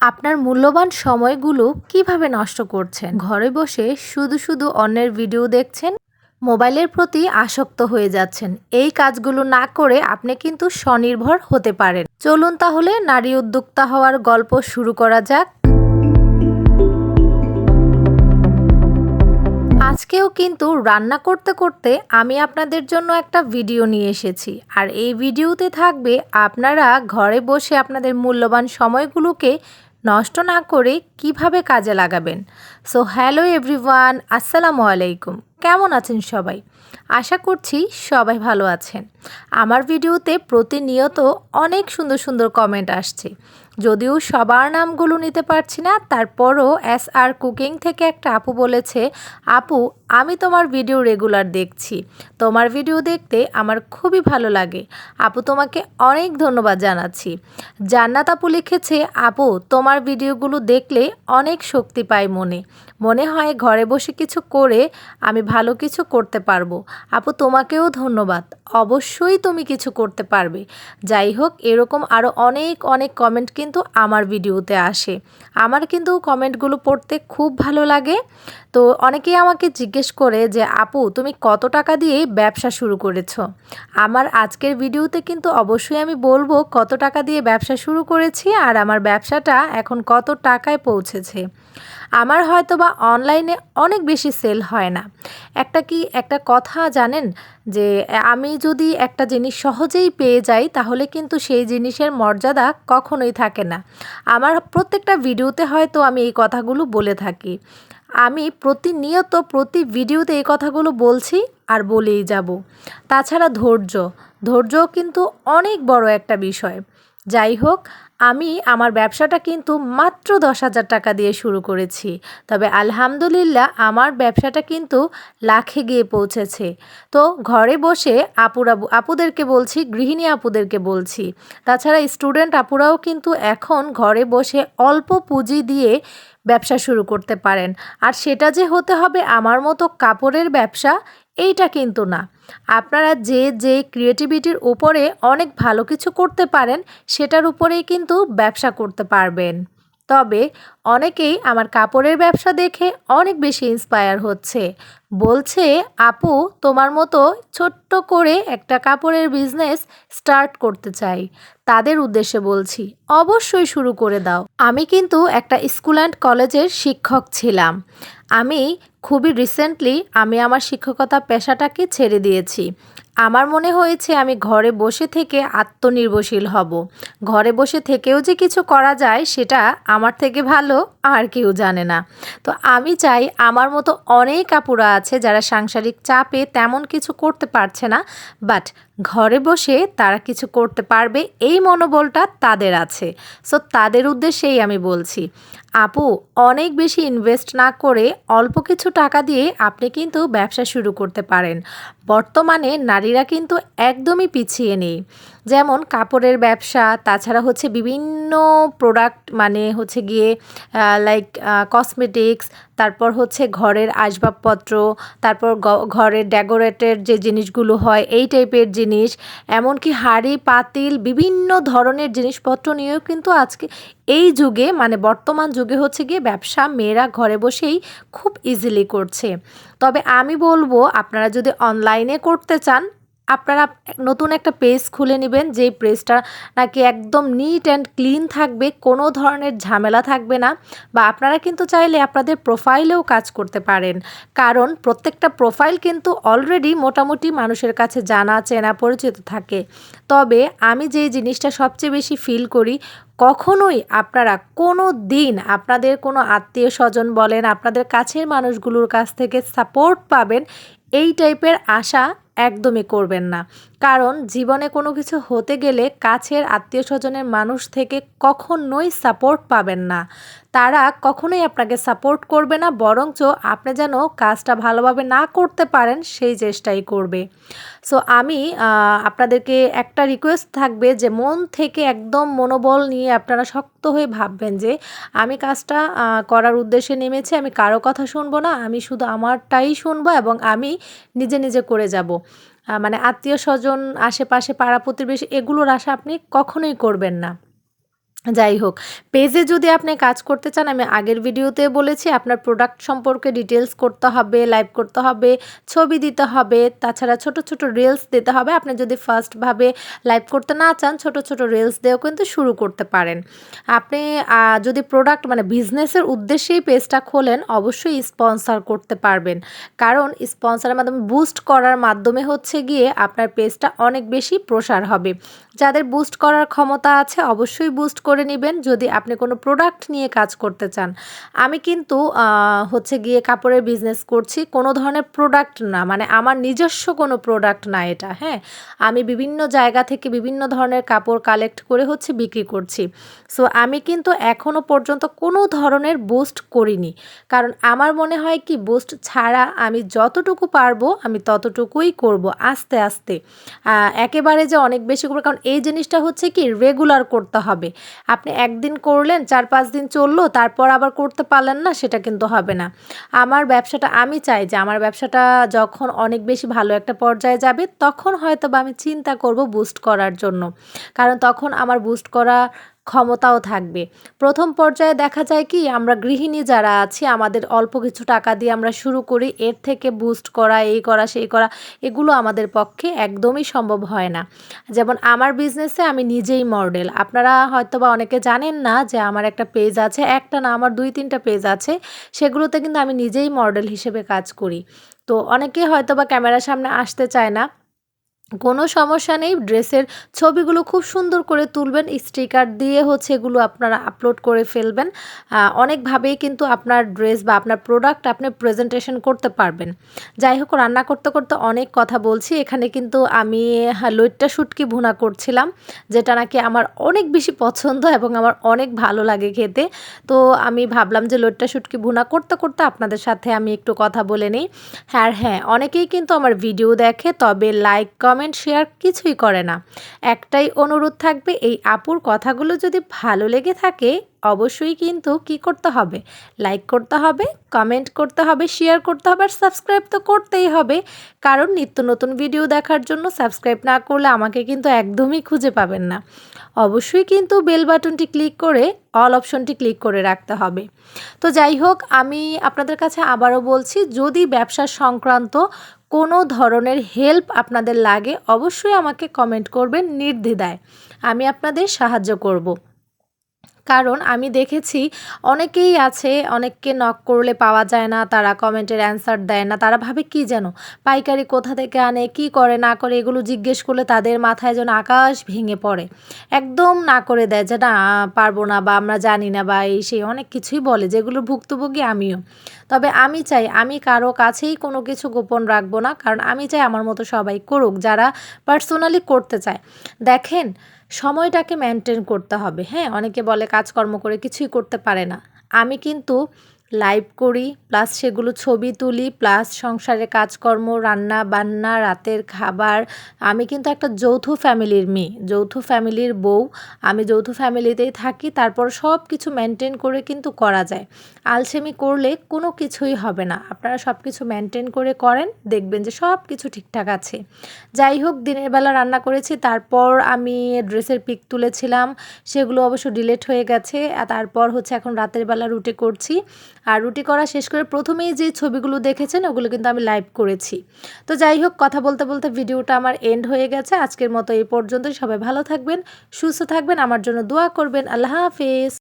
আপনার মূল্যবান সময়গুলো কীভাবে নষ্ট করছেন? ঘরে বসে শুধু শুধু অন্যের ভিডিও দেখছেন? মোবাইলের প্রতি আসক্ত হয়ে যাচ্ছেন। এই কাজগুলো না করে আপনি কিন্তু স্বনির্ভর হতে পারেন। চলুন তাহলে নারী উদ্যোক্তা হওয়ার গল্প শুরু করা যাক। আজকেও কিন্তু রান্না করতে করতে আমি আপনাদের জন্য একটা ভিডিও নিয়ে এসেছি। আর এই ভিডিওতে থাকবে আপনারা ঘরে বসে আপনাদের মূল্যবান সময়গুলোকে নষ্ট না করে কীভাবে কাজে লাগাবেন? সো হ্যালো এভরিওয়ান আসসালামু আলাইকুম। কেমন আছেন সবাই? আশা করছি সবাই ভালো আছেন। আমার ভিডিওতে প্রতিনিয়ত অনেক সুন্দর সুন্দর কমেন্ট আসছে। যদিও সবার নামগুলো নিতে পারছি না, তারপরও এস আর কুকিং থেকে একটা আপু বলেছে, আপু, আমি তোমার ভিডিও রেগুলার দেখছি। তোমার ভিডিও দেখতে আমার খুবই ভালো লাগে। আপু, তোমাকে অনেক ধন্যবাদ জানাচ্ছি। জান্নাত আপু লিখেছে, আপু, তোমার ভিডিওগুলো দেখলে অনেক শক্তি পাই মনে। মনে হয় ঘরে বসে কিছু করে আমি ভালো কিছু করতে পারব। আপু, তোমাকেও ধন্যবাদ। অবশ্যই তুমি কিছু করতে পারবে। যাই হোক, এরকম আরও অনেক অনেক কমেন্ট কিন্তু আমার ভিডিওতে আসে। আমার কিন্তু কমেন্টগুলো পড়তে খুব ভালো লাগে। তো অনেকেই আমাকে জিজ্ঞেস করে যে, আপু, তুমি কত টাকা দিয়ে ব্যবসা শুরু করেছ? আমার আজকের ভিডিওতে কিন্তু অবশ্যই আমি বলব কত টাকা দিয়ে ব্যবসা শুরু করেছি আর আমার ব্যবসাটা এখন কত টাকায় পৌঁছেছে। আমার হয়তো বা অনলাইনে অনেক বেশি সেল হয় না। একটা কি, একটা কথা জানেন? যে আমি যদি একটা জিনিস সহজেই পেয়ে যাই, তাহলে কিন্তু সেই জিনিসের মর্যাদা কখনোই থাকে না। আমার প্রত্যেকটা ভিডিওতে হয়তো আমি এই কথাগুলো বলে থাকি। আমি প্রতিনিয়ত প্রতি ভিডিওতে এই কথাগুলো বলছি আর বলেই যাব। তাছাড়া ধৈর্য। ধৈর্য কিন্তু অনেক বড় একটা বিষয়। যাই হোক, আমি আমার ব্যবসাটা কিন্তু মাত্র দশ হাজার টাকা দিয়ে শুরু করেছি। তবে আলহামদুলিল্লাহ আমার ব্যবসাটা কিন্তু লাখে গিয়ে পৌঁছেছে। তো ঘরে বসে আপুরা আপুদেরকে বলছি, গৃহিণী আপুদেরকে বলছি। তাছাড়া স্টুডেন্ট আপুরাও কিন্তু এখন ঘরে বসে অল্প পুঁজি দিয়ে ব্যবসা শুরু করতে পারেন। আর সেটা যে হতে হবে আমার মতো কাপড়ের ব্যবসা এইটা কিন্তু না। আপনারা যে যে ক্রিয়েটিভিটির উপরে অনেক ভালো কিছু করতে পারেন, সেটার উপরেই কিন্তু ব্যবসা করতে পারবেন। তবে অনেকেই আমার কাপড়ের ব্যবসা দেখে অনেক বেশি ইন্সপায়ার হচ্ছে। বলছে, আপু, তোমার মতো ছোট্ট করে একটা কাপড়ের বিজনেস স্টার্ট করতে চাই। তাদের উদ্দেশ্যে বলছি, অবশ্যই শুরু করে দাও। আমি কিন্তু একটা স্কুল অ্যান্ড কলেজের শিক্ষক ছিলাম। আমি খুবই রিসেন্টলি আমি আমার শিক্ষকতা পেশাটাকে ছেড়ে দিয়েছি। আমার মনে হয়েছে আমি ঘরে বসে থেকে আত্মনির্ভরশীল হব। ঘরে বসে থেকেও যে কিছু করা যায়, সেটা আমার থেকে ভালো, আর কেউ জানে না। তো আমি চাই আমার মতো অনেক আপুরা আছে যারা সাংসারিক চাপে তেমন কিছু করতে পারছে না, বাট ঘরে বসে তারা কিছু করতে পারবে, এই মনোবলটা তাদের আছে। সো তাদের উদ্দেশ্যেই আমি বলছি, আপু, অনেক বেশি ইনভেস্ট না করে অল্প কিছু টাকা দিয়ে আপনি কিন্তু ব্যবসা শুরু করতে পারেন। বর্তমানে নারীরা কিন্তু একদমই পিছিয়ে নেই। যেমন কাপড়ের ব্যবসা, তাছাড়া হচ্ছে বিভিন্ন প্রোডাক্ট মানে হচ্ছে গিয়ে লাইক কসমেটিক্স তারপর হচ্ছে ঘরের আসবাবপত্র, তারপর ঘরের ডেকোরেটের যে জিনিসগুলো হয়, এই টাইপের জিনিস, এমনকি হাঁড়ি, পাতিল, বিভিন্ন ধরনের জিনিসপত্র নিয়েও কিন্তু আজকে এই যুগে মানে বর্তমান যুগে হচ্ছে গিয়ে ব্যবসা মেয়েরা ঘরে বসেই খুব ইজিলি করছে। তবে আমি বলব, আপনারা যদি অনলাইনে করতে চান আপনারা নতুন একটা পেজ খুলে নেবেন, যেই পেজটা নাকি একদম নিট অ্যান্ড ক্লিন থাকবে, কোনো ধরনের ঝামেলা থাকবে না বা আপনারা কিন্তু চাইলে আপনাদের প্রোফাইলেও কাজ করতে পারেন। কারণ প্রত্যেকটা প্রোফাইল কিন্তু অলরেডি মোটামুটি মানুষের কাছে জানা, চেনা, পরিচিত থাকে। তবে আমি যে জিনিসটা সবচেয়ে বেশি ফিল করি, কখনোই আপনারা কোনো দিন আপনাদের কোনো আত্মীয় স্বজন বলেন, আপনাদের কাছের মানুষগুলোর কাছ থেকে সাপোর্ট পাবেন, এই টাইপের আশা একদমই করবেন না। কারণ জীবনে কোনো কিছু হতে গেলে কাছের আত্মীয় স্বজনের মানুষ থেকে কখনোই সাপোর্ট পাবেন না। তারা কখনোই আপনাকে সাপোর্ট করবে না, বরঞ্চ আপনি যেন কাজটা ভালোভাবে না করতে পারেন, সেই চেষ্টাই করবে। সো আমি আপনাদেরকে একটা রিকোয়েস্ট থাকবে যে মন থেকে একদম মনোবল নিয়ে আপনারা শক্ত হয়ে ভাববেন যে আমি কাজটা করার উদ্দেশ্যে নেমেছি, আমি কারও কথা শুনব না, আমি শুধু আমারটাই শুনব এবং আমি নিজে নিজে করে যাব। মানে আত্মীয় স্বজন আশেপাশে পাড়া প্রতিবেশী এগুলোর আশা আপনি কখনোই করবেন না। যাই হোক, পেজে যদি আপনি কাজ করতে চান, আমি আগের ভিডিওতে বলেছি আপনার প্রোডাক্ট সম্পর্কে ডিটেলস করতে হবে লাইভ করতে হবে, ছবি দিতে হবে, তাছাড়া ছোট ছোট রিলস দিতে হবে। আপনি যদি ফার্স্টভাবে লাইভ করতে না চান, ছোট ছোট রিলস দিয়েও কিন্তু শুরু করতে পারেন। আপনি যদি প্রোডাক্ট মানে বিজনেসের উদ্দেশ্যেই পেজটা খোলেন, অবশ্যই স্পন্সর করতে পারবেন। কারণ স্পন্সরের মাধ্যমে বুস্ট করার মাধ্যমে হচ্ছে গিয়ে আপনার পেজটা অনেক বেশি প্রসার হবে। যাদের বুস্ট করার ক্ষমতা আছে, অবশ্যই বুস্ট করে নেবেন যদি আপনি কোনো প্রোডাক্ট নিয়ে কাজ করতে চান। আমি কিন্তু হচ্ছে গিয়ে কাপড়ের বিজনেস করছি। কোনো ধরনের প্রোডাক্ট না মানে আমার নিজস্ব কোনো প্রোডাক্ট না এটা হ্যাঁ? আমি বিভিন্ন জায়গা থেকে বিভিন্ন ধরনের কাপড় কালেক্ট করে হচ্ছে বিক্রি করছি। সো আমি কিন্তু এখনও পর্যন্ত কোনো ধরনের বুস্ট করিনি। কারণ আমার মনে হয় কি বুস্ট ছাড়া আমি যতটুকু পারব, আমি ততটুকুই করব আস্তে আস্তে। একেবারে যে অনেক বেশি করব, কারণ এই জিনিসটা হচ্ছে কি রেগুলার করতে হবে। আপনি একদিন করলেন, চার পাঁচ দিন চলল, তারপর আবার করতে পারলেন না, সেটা কিন্তু হবে না। আমার ব্যবসাটা আমি চাই যে, আমার ব্যবসাটা যখন অনেক বেশি ভালো একটা পর্যায়ে যাবে, তখন হয়তো বা আমি চিন্তা করব বুস্ট করার জন্য। কারণ তখন আমার বুস্ট করা ক্ষমতাও থাকবে। প্রথম পর্যায়ে দেখা যায় কি, আমরা গৃহিণী যারা আছি, আমাদের অল্প কিছু টাকা দিয়ে আমরা শুরু করি, এর থেকে বুস্ট করা, এই করা, সেই করা, এগুলো আমাদের পক্ষে একদমই সম্ভব হয় না। যেমন আমার বিজনেসে আমি নিজেই মডেল আপনারা হয়তো বা অনেকে জানেন না যে আমার একটা পেজ আছে, একটা না, আমার দুই, তিনটা পেজ আছে, সেগুলোতে কিন্তু আমি নিজেই মডেল হিসেবে কাজ করি। তো অনেকে হয়তো বা ক্যামেরার সামনে আসতে চায় না। কোনো সমস্যা নেই ড্রেসের ছবিগুলো খুব সুন্দর করে তুলবেন স্টিকার দিয়ে হচ্ছে এগুলো আপনারা আপলোড করে ফেলবেন। অনেকভাবেই কিন্তু আপনার ড্রেস বা আপনার প্রোডাক্ট আপনি প্রেজেন্টেশন করতে পারবেন। যাই হোক রান্না করতে করতে অনেক কথা বলছি এখানে কিন্তু আমি হ্যাঁ, লইট্টা শুটকি ভুনা করছিলাম যেটা নাকি আমার অনেক বেশি পছন্দ এবং আমার অনেক ভালো লাগে খেতে। তো আমি ভাবলাম যে লইট্টা শুটকি ভুনা করতে করতে আপনাদের সাথে আমি একটু কথা বলে নিই। হ্যাঁ হ্যাঁ অনেকেই কিন্তু আমার ভিডিও দেখে তবে লাইক কমেন্ট শেয়ার কিছুই করে না। একটাই অনুরোধ থাকবে, এই আপুর কথাগুলো যদি ভালো লেগে থাকে অবশ্যই কিন্তু কি করতে হবে? লাইক করতে হবে কমেন্ট করতে হবে শেয়ার করতে হবে আর সাবস্ক্রাইব তো করতেই হবে। কারণ নিত্য নতুন ভিডিও দেখার জন্য সাবস্ক্রাইব না করলে আমাকে কিন্তু একদমই খুঁজে পাবেন না। অবশ্যই কিন্তু বেল বাটনটি ক্লিক করে অল অপশনটি ক্লিক করে রাখতে হবে। তো যাই হোক, আমি আপনাদের কাছে আবারও বলছি, যদি ব্যবসা সংক্রান্ত কোনো ধরনের হেল্প আপনাদের লাগে, অবশ্যই আমাকে কমেন্ট করবেন নির্দ্বিধায়। আমি আপনাদের সাহায্য করব। কারণ আমি দেখেছি অনেকেই আছে, অনেককে নক করলে পাওয়া যায় না, তারা কমেন্টের অ্যান্সার দেয় না, তারা ভাবে কি যেন? পাইকারি কোথা থেকে আনে, কি করে, না করে, এগুলো জিজ্ঞেস করলে তাদের মাথায় যেন আকাশ ভেঙে পড়ে। একদম না করে দেয় যে, না, পারব না বা আমরা জানি না বা এই সেই অনেক কিছুই বলে যেগুলো ভুক্তভোগী আমিও। তবে আমি চাই আমি কারও কাছেই কোনো কিছু গোপন রাখব না, কারণ আমি চাই আমার মতো সবাই করুক, যারা পার্সোনালি করতে চায়। দেখেন, সময়টাকে মেনটেন করতে হবে হ্যাঁ? অনেকে বলে কাজকর্ম করে কিছুই করতে পারে না। আমি কিন্তু লাইভ করি, প্লাস সেগুলো ছবি তুলি, প্লাস সংসারে কাজকর্ম, রান্না বান্না, রাতের খাবার। আমি কিন্তু একটা যৌথ ফ্যামিলির মেয়ে, যৌথ ফ্যামিলির বউ। আমি যৌথ ফ্যামিলিতেই থাকি, তারপর সব কিছু মেনটেন করে কিন্তু করা যায়। আলসেমি করলে কোনো কিছুই হবে না। আপনারা সব কিছু মেনটেন করে করেন, দেখবেন যে সব কিছু ঠিকঠাক আছে। যাই হোক, দিনের বেলা রান্না করেছি, তারপর আমি ড্রেসের পিক তুলেছিলাম। সেগুলো অবশ্য ডিলেট হয়ে গেছে তারপর হচ্ছে এখন রাতের বেলা রুটি করছি। আর রুটি করা শেষ করে প্রথমেই যে ছবিগুলো দেখেছেন, ওগুলো কিন্তু আমি লাইভ করেছি। তো যাই হোক, কথা বলতে বলতে ভিডিওটা আমার এন্ড হয়ে গেছে। আজকের মতো এই পর্যন্তই। সবাই ভালো থাকবেন, সুস্থ থাকবেন, আমার জন্য দোয়া করবেন। আল্লাহ হাফেজ।